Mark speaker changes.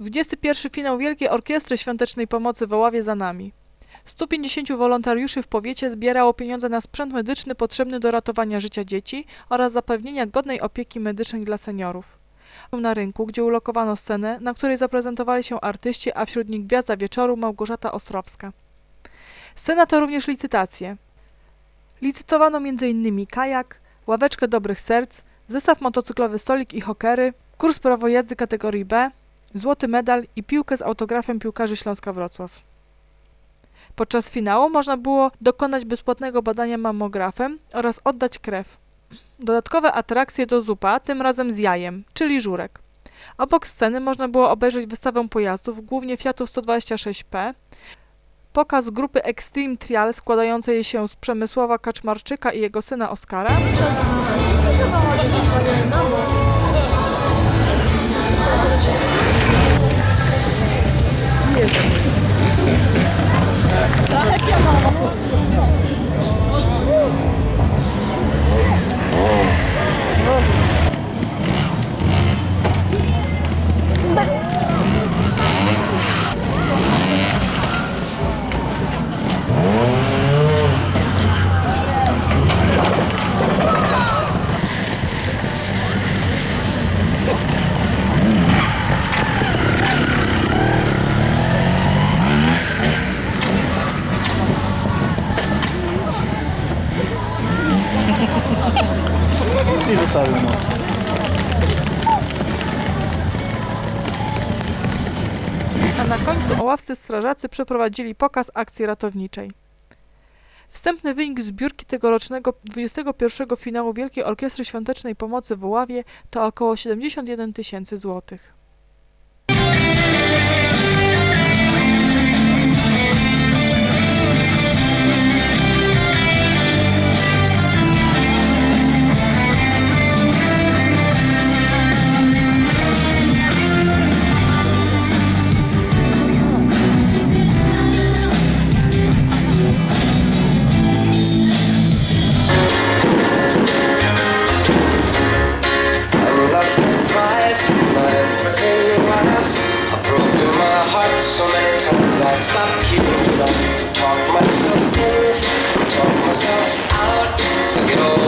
Speaker 1: 21 finał Wielkiej Orkiestry Świątecznej Pomocy w Oławie za nami. 150 wolontariuszy w powiecie zbierało pieniądze na sprzęt medyczny potrzebny do ratowania życia dzieci oraz zapewnienia godnej opieki medycznej dla seniorów. Na rynku, gdzie ulokowano scenę, na której zaprezentowali się artyści, a wśród nich gwiazda wieczoru Małgorzata Ostrowska. Scena to również licytacje. Licytowano m.in. kajak, ławeczkę dobrych serc, zestaw motocyklowy stolik i hokery, kurs prawo jazdy kategorii B, złoty medal i piłkę z autografem piłkarzy Śląska Wrocław. Podczas finału można było dokonać bezpłatnego badania mammografem oraz oddać krew. Dodatkowe atrakcje to zupa, tym razem z jajem, czyli żurek. Obok sceny można było obejrzeć wystawę pojazdów, głównie Fiatów 126P, pokaz grupy Extreme Trial składającej się z Przemysława Kaczmarczyka i jego syna Oskara,
Speaker 2: no.
Speaker 1: a na końcu oławscy strażacy przeprowadzili pokaz akcji ratowniczej. Wstępny wynik zbiórki tegorocznego 21 finału Wielkiej Orkiestry Świątecznej Pomocy w Oławie to około 71 tysięcy złotych.
Speaker 3: Cause I stop you Talk myself in, talk myself out, I